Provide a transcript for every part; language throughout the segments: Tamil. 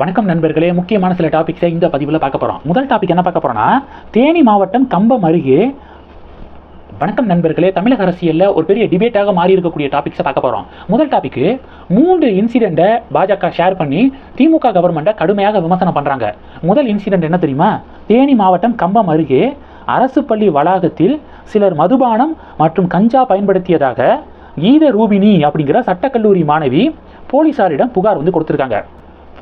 வணக்கம் நண்பர்களே. முக்கியமான சில டாபிக்ஸை இந்த பதிவில் பார்க்க போகிறோம் முதல் டாபிக் என்ன பார்க்க போகிறோம்னா தேனி மாவட்டம் கம்பம் அருகே வணக்கம் நண்பர்களே தமிழக அரசியலில் ஒரு பெரிய டிபேட்டாக மாறி இருக்கக்கூடிய டாபிக்ஸை பார்க்க போகிறோம் முதல் டாபிக்கு மூன்று இன்சிடெண்ட்டை பாஜக ஷேர் பண்ணி திமுக கவர்மெண்ட்டை கடுமையாக விமர்சனம் பண்ணுறாங்க முதல் இன்சிடெண்ட் என்ன தெரியுமா? தேனி மாவட்டம் கம்பம் அருகே அரசு பள்ளி வளாகத்தில் சிலர் மதுபானம் மற்றும் கஞ்சா பயன்படுத்தியதாக கீத ரூபினி அப்படிங்கிற சட்டக்கல்லூரி மாணவி போலீசாரிடம் புகார் வந்து கொடுத்துருக்காங்க.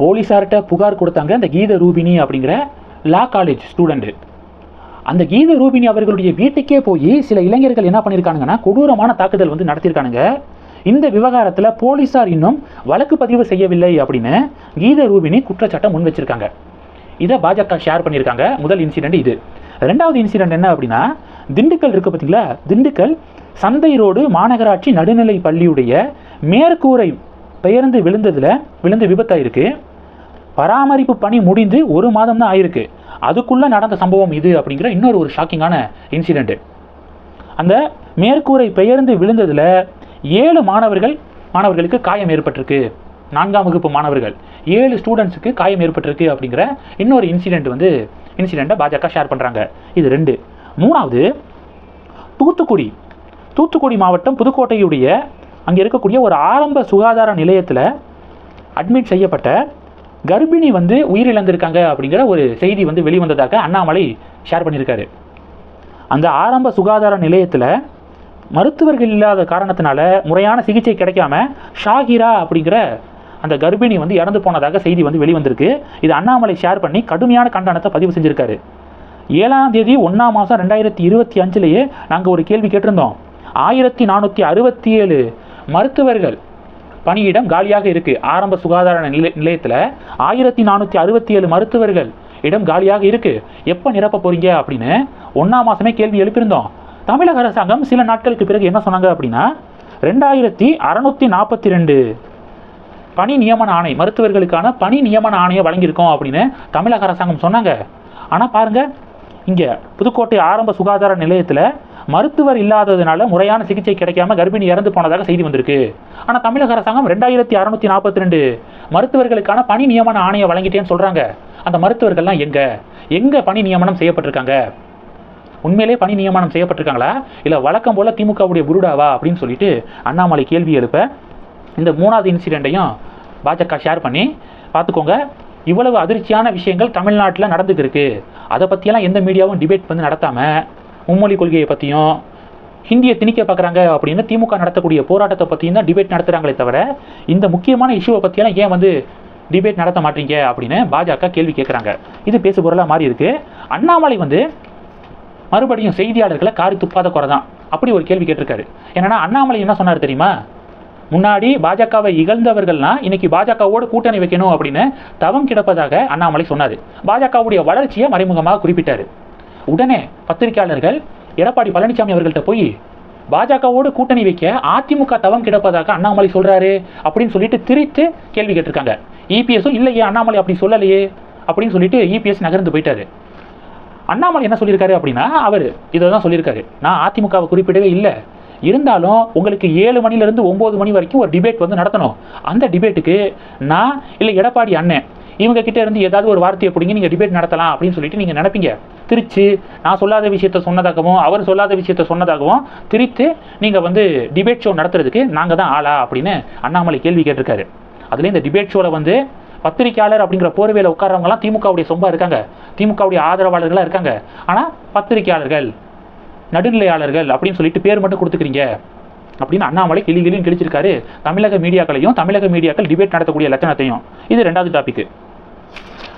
போலீஸார்கிட்ட புகார் கொடுத்தாங்க அந்த கீத ரூபினி அப்படிங்கிற லா காலேஜ் ஸ்டூடெண்ட்டு அந்த கீத ரூபினி அவர்களுடைய வீட்டுக்கே போய் சில இளைஞர்கள் என்ன பண்ணியிருக்கானுங்கன்னா கொடூரமான தாக்குதல் வந்து நடத்தியிருக்கானுங்க இந்த விவகாரத்தில் போலீஸார் இன்னும் வழக்கு பதிவு செய்யவில்லை அப்படின்னு கீத ரூபினி குற்றச்சாட்டை முன் வச்சிருக்காங்க. இதை பாஜக ஷேர் பண்ணியிருக்காங்க முதல் இன்சிடென்ட் இது. ரெண்டாவது இன்சிடென்ட் என்ன அப்படின்னா திண்டுக்கல் இருக்குது பார்த்தீங்களா திண்டுக்கல் சந்தை ரோடு மாநகராட்சி நடுநிலை பள்ளியுடைய மேற்கூரை பெயர்ந்து விழுந்ததில் விழுந்து விபத்தாயிருக்கு. பராமரிப்பு பணி முடிந்து ஒரு மாதம் தான் ஆயிருக்கு. அதுக்குள்ளே நடந்த சம்பவம் இது அப்படிங்கிற இன்னொரு ஒரு ஷாக்கிங்கான இன்சிடெண்ட்டு அந்த மேற்கூரை பெயர்ந்து விழுந்ததில் ஏழு மாணவர்கள் மாணவர்களுக்கு காயம் ஏற்பட்டிருக்கு. நான்காம் வகுப்பு மாணவர்கள் ஏழு ஸ்டூடெண்ட்ஸுக்கு காயம் ஏற்பட்டிருக்கு அப்படிங்கிற இன்னொரு இன்சிடெண்ட் வந்து இன்சிடெண்ட்டை பாஜக ஷேர் பண்ணுறாங்க இது ரெண்டு. மூணாவது தூத்துக்குடி தூத்துக்குடி மாவட்டம் புதுக்கோட்டையுடைய அங்கே இருக்கக்கூடிய ஒரு ஆரம்ப சுகாதார நிலையத்தில் அட்மிட் செய்யப்பட்ட கர்ப்பிணி வந்து உயிரிழந்திருக்காங்க அப்படிங்கிற ஒரு செய்தி வந்து வெளிவந்ததாக அண்ணாமலை ஷேர் பண்ணியிருக்காரு. அந்த ஆரம்ப சுகாதார நிலையத்தில் மருத்துவர்கள் இல்லாத காரணத்தினால முறையான சிகிச்சை கிடைக்காம ஷாகிரா அப்படிங்கிற அந்த கர்ப்பிணி வந்து இறந்து போனதாக செய்தி வந்து வெளிவந்திருக்கு. இது அண்ணாமலை ஷேர் பண்ணி கடுமையான கண்டனத்தை பதிவு செஞ்சுருக்காரு. ஏழாம் தேதி ஒன்றாம் மாதம் ரெண்டாயிரத்தி இருபத்தி அஞ்சுலேயே நாங்கள் ஒரு கேள்வி கேட்டிருந்தோம். ஆயிரத்தி நானூற்றி அறுபத்தி ஏழு மருத்துவர்கள் பணியிடம் காலியாக இருக்கு. ஆரம்ப சுகாதார நிலை நிலையத்தில் ஆயிரத்தி நானூற்றி அறுபத்தி ஏழு மருத்துவர்கள் இடம் காலியாக இருக்கு. எப்போ நிரப்ப போறீங்க அப்படின்னு ஒன்றாம் மாதமே கேள்வி எழுப்பியிருந்தோம். தமிழக அரசாங்கம் சில நாட்களுக்கு பிறகு என்ன சொன்னாங்க அப்படின்னா ரெண்டாயிரத்தி அறநூற்றி நாற்பத்தி ரெண்டு பணி நியமன ஆணை மருத்துவர்களுக்கான பணி நியமன ஆணையை வழங்கியிருக்கோம் அப்படின்னு தமிழக அரசாங்கம் சொன்னாங்க. ஆனால் பாருங்க இங்கே புதுக்கோட்டை ஆரம்ப சுகாதார நிலையத்தில் மருத்துவர் இல்லாததுனால முறையான சிகிச்சை கிடைக்காம கர்ப்பிணி இறந்து போனதாக செய்தி வந்திருக்கு. ஆனால் தமிழக அரசாங்கம் ரெண்டாயிரத்தி அறநூற்றி நாற்பத்தி ரெண்டு மருத்துவர்களுக்கான பணி நியமன ஆணையை வழங்கிட்டேன்னு சொல்கிறாங்க அந்த மருத்துவர்கள்லாம் எங்கே? எங்கே பணி நியமனம் செய்யப்பட்டிருக்காங்க? உண்மையிலே பணி நியமனம் செய்யப்பட்டிருக்காங்களா? இல்லை வழக்கம் போல் திமுகவுடைய குருடாவா? அப்படின்னு சொல்லிட்டு அண்ணாமலை கேள்வி எழுப்ப இந்த மூணாவது இன்சிடெண்ட்டையும் பாஜக ஷேர் பண்ணி பார்த்துக்கோங்க இவ்வளவு அதிர்ச்சியான விஷயங்கள் தமிழ்நாட்டில் நடந்துக்கிருக்கு. அதை பற்றியெல்லாம் எந்த மீடியாவும் டிபேட் வந்து நடத்தாமல் மும்மொழி கொள்கையை பற்றியும் ஹிந்தியை திணிக்க பார்க்குறாங்க அப்படின்னு திமுக நடத்தக்கூடிய போராட்டத்தை பற்றியும் தான் டிபேட் நடத்துகிறாங்களே தவிர இந்த முக்கியமான இஷ்யூவை பற்றியெல்லாம் ஏன் வந்து டிபேட் நடத்த மாட்டீங்க அப்படின்னு பாஜக கேள்வி கேட்குறாங்க இது பேசு பொருளாக மாறி இருக்குது அண்ணாமலை வந்து மறுபடியும் செய்தியாளர்களை காரி துப்பாத குறை தான். அப்படி ஒரு கேள்வி கேட்டிருக்காரு. என்னன்னா அண்ணாமலை என்ன சொன்னார் தெரியுமா? முன்னாடி பாஜகவை இகழ்ந்தவர்கள்லாம் இன்னைக்கு பாஜகவோடு கூட்டணி வைக்கணும் அப்படின்னு தவம் கிடப்பதாக அண்ணாமலை சொன்னார். பாஜகவுடைய வளர்ச்சியை மறைமுகமாக குறிப்பிட்டார். உடனே பத்திரிகையாளர்கள் எடப்பாடி பழனிசாமி அவர்கள்ட்ட போய் பாஜகவோடு கூட்டணி வைக்க அதிமுக தவம் கிடப்பதாக அண்ணாமலை சொல்கிறாரு அப்படின்னு சொல்லிட்டு திரித்து கேள்வி கேட்டிருக்காங்க. இபிஎஸும் இல்லையே அண்ணாமலை அப்படி சொல்லலையே அப்படின்னு சொல்லிட்டு இபிஎஸ் நகர்ந்து போயிட்டாரு. அண்ணாமலை என்ன சொல்லியிருக்காரு அப்படின்னா அவர் இதை தான் சொல்லியிருக்காரு. நான் அதிமுகவை குறிப்பிடவே இல்லை. இருந்தாலும் உங்களுக்கு ஏழு மணிலேருந்து ஒம்பது மணி வரைக்கும் ஒரு டிபேட் வந்து நடத்தணும். அந்த டிபேட்டுக்கு நான் இல்லை எடப்பாடி அண்ணன் இவங்க கிட்ட இருந்து ஏதாவது ஒரு வார்த்தையை பிடிங்க நீங்கள் டிபேட் நடத்தலாம் அப்படின்னு சொல்லிட்டு நீங்கள் நினைப்பீங்க. திருச்சு நான் சொல்லாத விஷயத்த சொன்னதாகவும் அவர் சொல்லாத விஷயத்த சொன்னதாகவும் திரித்து நீங்கள் வந்து டிபேட் ஷோ நடத்துறதுக்கு நாங்கள் தான் ஆளா அப்படின்னு அண்ணாமலை கேள்வி கேட்டிருக்காரு. அதுலேயும் இந்த டிபேட் ஷோவில் வந்து பத்திரிக்கையாளர் அப்படிங்கிற போர்வையில் உட்கார்றவங்கலாம் திமுகவுடைய சொம்பா இருக்காங்க. திமுகவுடைய ஆதரவாளர்களாக இருக்காங்க. ஆனால் பத்திரிக்கையாளர்கள் நடுநிலையாளர்கள் அப்படின்னு சொல்லிட்டு பேர் மட்டும் கொடுத்துக்கிறீங்க அப்படின்னு அண்ணாமலை கிளி கிளியும் கிழிச்சிருக்காரு. தமிழக மீடியாக்களையும் தமிழக மீடியாக்கள் டிபேட் நடத்தக்கூடிய லட்சணத்தையும். இது ரெண்டாவது டாபிக்